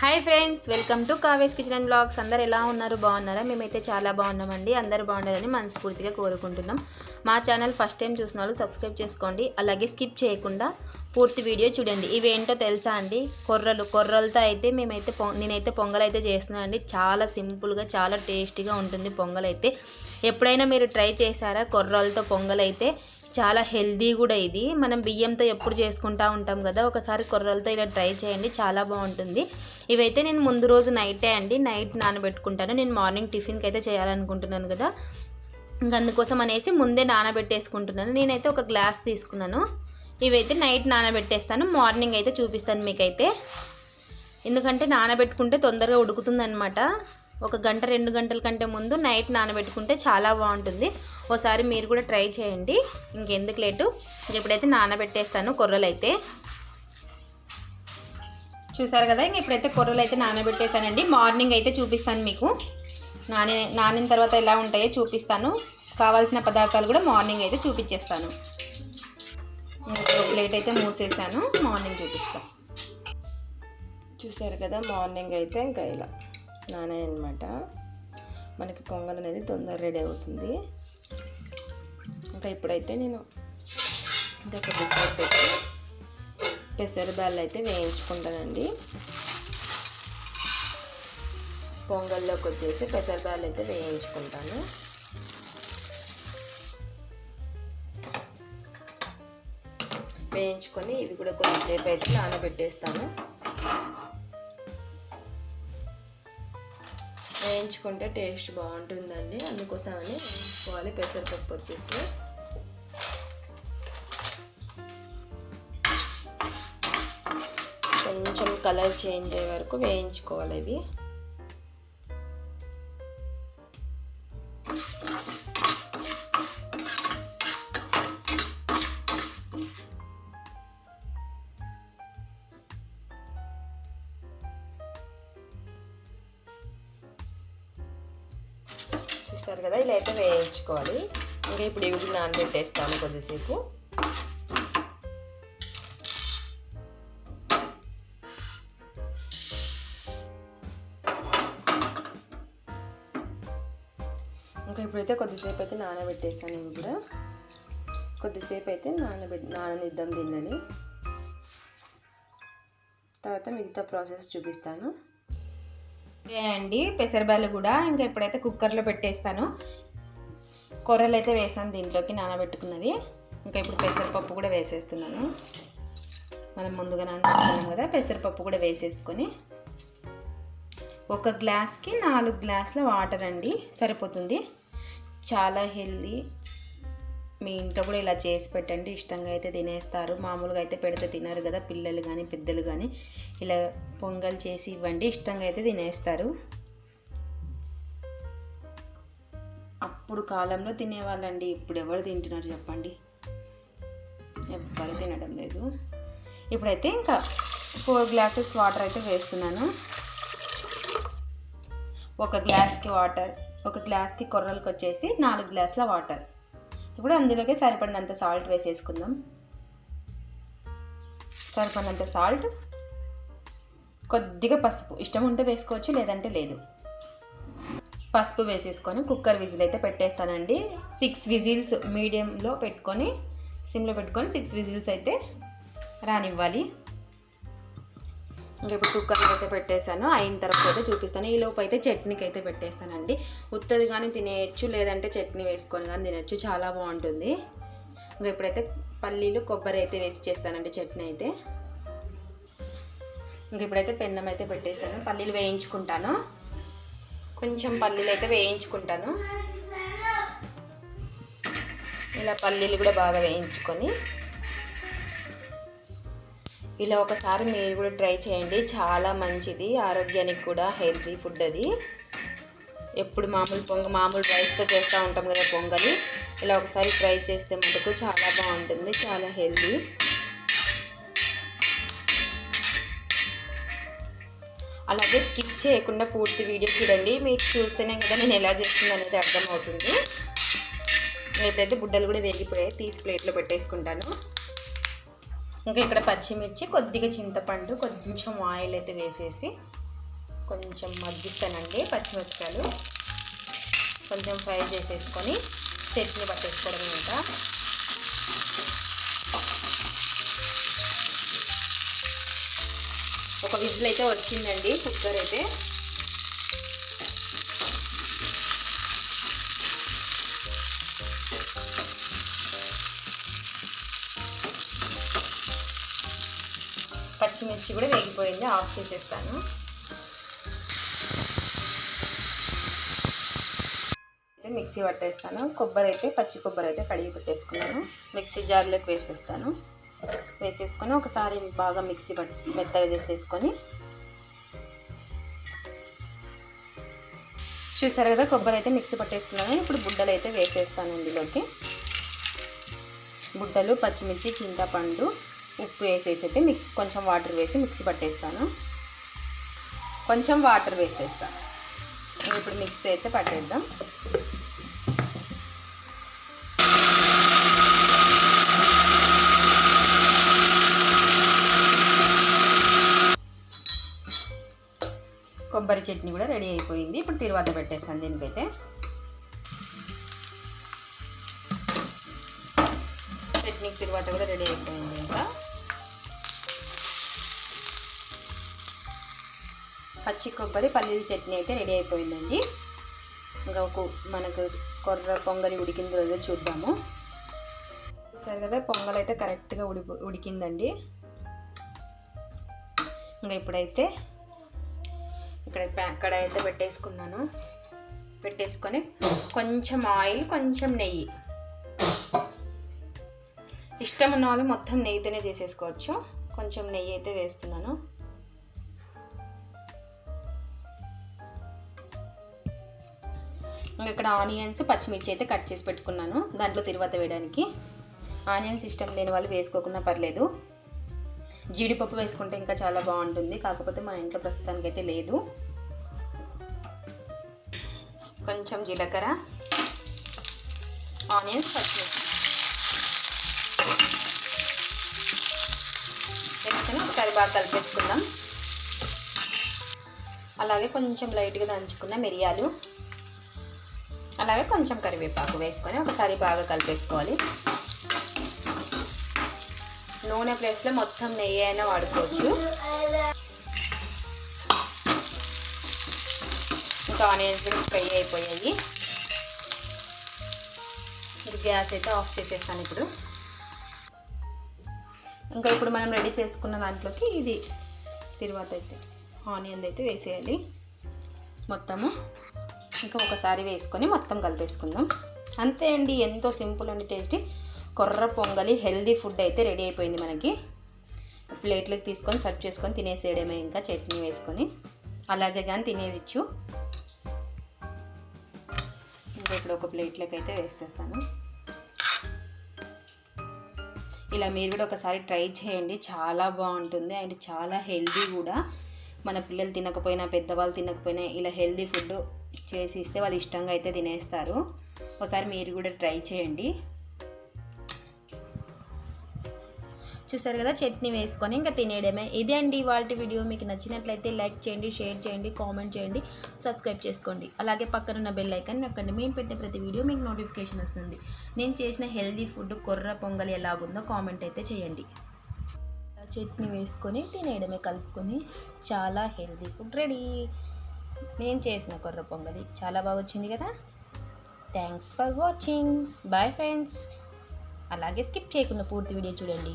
Hi friends welcome to కావేస్ kitchen and blogs అందరు ఎలా ఉన్నారు? బాగున్నారా? మేమైతే చాలా బాగున్నామండి. అందరు బాగుండాలని మనస్ఫూర్తిగా కోరుకుంటున్నాం. మా ఛానల్ ఫస్ట్ టైం చూసిన వాళ్ళు సబ్స్క్రైబ్ చేసుకోండి. అలాగే స్కిప్ చేయకుండా పూర్తి వీడియో చూడండి. ఇవేంటో తెలుసా అండి? కొర్రలు. కొర్రలతో అయితే మేమైతే పొ నేనైతే పొంగల్ అయితే చేస్తున్నాను అండి. చాలా సింపుల్గా చాలా టేస్టీగా ఉంటుంది పొంగల్ అయితే ఎప్పుడైనా మీరు ట్రై చేశారా కొర్రలతో పొంగల్ అయితే చాలా హెల్దీ కూడా ఇది. మనం బియ్యంతో ఎప్పుడు చేసుకుంటా ఉంటాం కదా ఒకసారి కొర్రలతో ఇలా ట్రై చేయండి చాలా బాగుంటుంది. ఇవైతే నేను ముందు రోజు నైటే అండి నైట్ నానబెట్టుకుంటాను. నేను మార్నింగ్ టిఫిన్కి అయితే చేయాలనుకుంటున్నాను కదా. ఇంకా అందుకోసం అనేసి ముందే నానబెట్టేసుకుంటున్నాను. నేనైతే ఒక గ్లాస్ తీసుకున్నాను. ఇవైతే నైట్ నానబెట్టేస్తాను. మార్నింగ్ అయితే చూపిస్తాను మీకైతే. ఎందుకంటే నానబెట్టుకుంటే తొందరగా ఉడుకుతుందనమాట ఒక గంట రెండు గంటల కంటే ముందు నైట్ నానబెట్టుకుంటే చాలా బాగుంటుంది. ఒకసారి మీరు కూడా ట్రై చేయండి. ఇంకెందుకు లేటు? ఇప్పుడైతే నానబెట్టేస్తాను కొర్రలు అయితే చూసారు కదా ఇంక ఇప్పుడైతే కొర్రలు అయితే నానబెట్టేసానండి మార్నింగ్ అయితే చూపిస్తాను మీకు. నాని నానిన తర్వాత ఎలా ఉంటాయో చూపిస్తాను. కావాల్సిన పదార్థాలు కూడా మార్నింగ్ అయితే చూపించేస్తాను. ప్లేట్ అయితే మూసేసాను మార్నింగ్ చూపిస్తాను చూసారు కదా మార్నింగ్ అయితే ఇంకా ఇలా. అనమాట మనకి పొంగల్ అనేది తొందర రెడీ అవుతుంది. ఇంకా ఇప్పుడైతే నేను ఇంకా కొద్దిసేపు పెట్టి పెసర బ్యాళ్ళు అయితే వేయించుకుంటానండి. పొంగల్లోకి వచ్చేసి పెసర అయితే వేయించుకుంటాను. వేయించుకొని ఇవి కూడా కొద్దిసేపు అయితే నానబెట్టేస్తాను. వేయించుకుంటే టేస్ట్ బాగుంటుందండి. అందుకోసమని వేయించుకోవాలి పెసరపప్పు వచ్చేసి. కొంచెం కలర్ చేంజ్ అయ్యే వరకు వేయించుకోవాలి ఇవి. చూసారు కదా ఇలా అయితే వేయించుకోవాలి. ఇంకా ఇప్పుడు ఇవి నానబెట్టేస్తాను కొద్దిసేపు. ఇంకా ఇప్పుడైతే కొద్దిసేపు అయితే నానబెట్టేసాను ఇవి కూడా. కొద్దిసేపు అయితే నానబెట్టి నాననిద్దాం దీనిని. తర్వాత మిగతా ప్రాసెస్ చూపిస్తాను. అండి? పెసరబాలు కూడా ఇంకా ఇప్పుడైతే కుక్కర్లో పెట్టేస్తాను. కూరలు అయితే వేసాను దీంట్లోకి నానబెట్టుకున్నవి. ఇంకా ఇప్పుడు పెసరపప్పు కూడా వేసేస్తున్నాను. మనం ముందుగా నానబెట్టుకున్నాం కదా పెసరపప్పు కూడా వేసేసుకొని. ఒక గ్లాస్కి నాలుగు గ్లాసుల వాటర్ అండి సరిపోతుంది. చాలా హెల్దీ మీ ఇంట్లో కూడా ఇలా చేసి పెట్టండి. ఇష్టంగా అయితే తినేస్తారు. మామూలుగా అయితే పెడితే తినరు కదా పిల్లలు కానీ పెద్దలు కానీ ఇలా పొంగల్ చేసి ఇవ్వండి. ఇష్టంగా అయితే తినేస్తారు. అప్పుడు కాలంలో తినేవాళ్ళండి. ఇప్పుడు ఎవరు తింటున్నారు చెప్పండి. ఎవ్వరు తినడం లేదు. ఇప్పుడైతే ఇంకా ఫోర్ గ్లాసెస్ వాటర్ అయితే వేస్తున్నాను. ఒక గ్లాస్కి వాటర్ ఒక గ్లాస్కి కొర్రలకు వచ్చేసి నాలుగు గ్లాసుల వాటర్ ఇప్పుడు అందులోకి సరిపడినంత సాల్ట్ వేసేసుకుందాం. సరిపడినంత సాల్ట్ కొద్దిగా పసుపు. ఇష్టం ఉంటే వేసుకోవచ్చు లేదంటే లేదు. పసుపు వేసేసుకొని కుక్కర్ విజిల్ అయితే పెట్టేస్తానండి. సిక్స్ విజిల్స్ మీడియంలో పెట్టుకొని సిమ్లో పెట్టుకొని సిక్స్ విజిల్స్ అయితే రానివ్వాలి. ఇంకా ఇప్పుడు కుక్కర్కి అయితే పెట్టేశాను. అయిన తర్వాత అయితే చూపిస్తాను. ఈ లోపు అయితే చట్నీకి అయితే పెట్టేస్తానండి ఉత్తది కానీ తినేయచ్చు లేదంటే చట్నీ వేసుకొని కానీ తినచ్చు. చాలా బాగుంటుంది. ఇంకా ఇప్పుడైతే పల్లీలు కొబ్బరి అయితే వేసి చేస్తానండి చట్నీ అయితే. ఇంక ఇప్పుడైతే పెన్నం అయితే పెట్టేశాను. పల్లీలు వేయించుకుంటాను. కొంచెం పల్లీలు అయితే వేయించుకుంటాను. ఇలా పల్లీలు కూడా బాగా వేయించుకొని. ఇలా ఒకసారి మీరు కూడా ట్రై చేయండి. చాలా మంచిది. ఆరోగ్యానికి కూడా హెల్తీ ఫుడ్ అది. ఎప్పుడు మామూలు పొంగ మామూలు రైస్తో చేస్తూ ఉంటాం కదా పొంగలి. ఇలా ఒకసారి ట్రై చేస్తే మటుకు చాలా బాగుంటుంది. చాలా హెల్తీ. అలాగే స్కిప్ చేయకుండా పూర్తి వీడియో చూడండి. మీకు చూస్తేనే కదా నేను ఎలా చేస్తుంది అనేది అర్థమవుతుంది. ఎప్పుడైతే బుడ్డలు కూడా వేగిపోయాయి. తీసి ప్లేట్లో పెట్టేసుకుంటాను. ఇంకా ఇక్కడ పచ్చిమిర్చి కొద్దిగా చింతపండు కొంచెం ఆయిల్ అయితే వేసేసి కొంచెం మగ్గిస్తానండి పచ్చిమిరపకాయలు. కొంచెం ఫ్రై చేసేసుకొని చట్నీ పట్టేసుకోవడం ఇంకా. ఒక విజిల్ అయితే వచ్చిందండి కుక్కర్ అయితే. పచ్చిమిర్చి కూడా వేగిపోయింది. ఆఫ్ చేసేస్తాను. అయితే మిక్సీ పట్టేస్తాను. కొబ్బరి అయితే పచ్చి కొబ్బరి అయితే కడిగి పెట్టేసుకున్నాను. మిక్సీ జార్లోకి వేసేస్తాను. వేసేసుకొని ఒకసారి బాగా మిక్సీ పట్ మెత్తగా చేసేసుకొని. చూసారు కదా కొబ్బరి అయితే మిక్సీ పట్టేసుకున్నాను. ఇప్పుడు బుడ్డలు అయితే వేసేస్తాను ఇందులోకి. బుడ్డలు పచ్చిమిర్చి చింతపండు ఉప్పు వేసేసి అయితే మిక్స్ కొంచెం వాటర్ వేసి మిక్సీ పట్టేస్తాను. కొంచెం వాటర్ వేసేస్తాను ఇప్పుడు మిక్సీ అయితే పట్టేద్దాం. కొబ్బరి చట్నీ కూడా రెడీ అయిపోయింది. ఇప్పుడు తిరువాత పెట్టేస్తాను దీనికైతే. చట్నీకి తిరువాత కూడా రెడీ అయిపోయింది ఇంకా. పచ్చి కొబ్బరి పల్లీల చట్నీ అయితే రెడీ అయిపోయిందండి. ఇంకా ఒక మనకు కొర్ర పొంగలి ఉడికిందో లేదో చూద్దాము. సరే కదా పొంగల్ అయితే కరెక్ట్గా ఉడి ఉడికిందండి. ఇంకా ఇప్పుడైతే ఇక్కడ అక్కడ అయితే పెట్టేసుకున్నాను. పెట్టేసుకొని కొంచెం ఆయిల్ కొంచెం నెయ్యి. ఇష్టం ఉన్న వాళ్ళు మొత్తం నెయ్యితోనే చేసేసుకోవచ్చు. కొంచెం నెయ్యి అయితే వేస్తున్నాను. ఇక్కడ ఆనియన్స్ పచ్చిమిర్చి అయితే కట్ చేసి పెట్టుకున్నాను దాంట్లో తిరువాత వేయడానికి. ఆనియన్స్ ఇష్టం లేని వాళ్ళు వేసుకోకుండా పర్లేదు. జీడిపప్పు వేసుకుంటే ఇంకా చాలా బాగుంటుంది కాకపోతే మా ఇంట్లో ప్రస్తుతానికి అయితే లేదు. కొంచెం జీలకర్ర ఆనియన్స్ పచ్చిమిర్చి. వేసుకొని ఒకసారి బాగా కలిపేసుకుందాం. అలాగే కొంచెం లైట్గా దంచుకున్న మిరియాలు. అలాగే కొంచెం కరివేపాకు వేసుకొని ఒకసారి బాగా కలిపేసుకోవాలి. నూనె ప్లేస్లో మొత్తం నెయ్యి అయినా వాడుకోవచ్చు. ఇంకా ఆనియన్స్ ఫ్రై అయిపోయాయి. ఇది గ్యాస్ అయితే ఆఫ్ చేసేస్తాను ఇప్పుడు. ఇంకా ఇప్పుడు మనం రెడీ చేసుకున్న దాంట్లోకి ఇది. తర్వాత అయితే ఆనియన్ అయితే వేసేయాలి. మొత్తము. ఇంకా ఒకసారి వేసుకొని మొత్తం కలిపేసుకుందాం. అంతే అండి ఎంతో సింపుల్ అండి టేస్టీ. కొర్ర పొంగలి హెల్దీ ఫుడ్ అయితే రెడీ అయిపోయింది మనకి. ప్లేట్లోకి తీసుకొని సర్వ్ చేసుకొని తినేసేయడమే ఇంకా చట్నీ వేసుకొని. అలాగే కానీ తినేదిచ్చు. ఇంకా ఇప్పుడు ఒక ప్లేట్లోకి అయితే వేసేస్తాను. ఇలా మీరు కూడా ఒకసారి ట్రై చేయండి. చాలా బాగుంటుంది అండ్ చాలా హెల్దీ కూడా. మన పిల్లలు తినకపోయినా పెద్దవాళ్ళు తినకపోయినా ఇలా హెల్దీ ఫుడ్ చేసి ఇస్తే వాళ్ళు ఇష్టంగా అయితే తినేస్తారు. ఒకసారి మీరు కూడా ట్రై చేయండి. చూసారు కదా చట్నీ వేసుకొని ఇంకా తినేయడమే. ఇదే అండి ఇవాళ వీడియో. మీకు నచ్చినట్లయితే లైక్ చేయండి షేర్ చేయండి కామెంట్ చేయండి సబ్స్క్రైబ్ చేసుకోండి. అలాగే పక్కన ఉన్న బెల్ ఐకాన్ నొక్కండి. మేము పెట్టే ప్రతి వీడియో మీకు నోటిఫికేషన్ వస్తుంది. నేను చేసిన హెల్దీ ఫుడ్ కొర్ర పొంగలి ఎలాగుందో కామెంట్ అయితే చేయండి. చట్నీ వేసుకొని తినేయడమే కలుపుకొని. చాలా హెల్దీ ఫుడ్ రెడీ. నేను చేసిన కొర్ర పొంగలి చాలా బాగా వచ్చింది కదా. Thanks for watching bye friends అలాగే స్కిప్ చేయకుండా పూర్తి వీడియో చూడండి.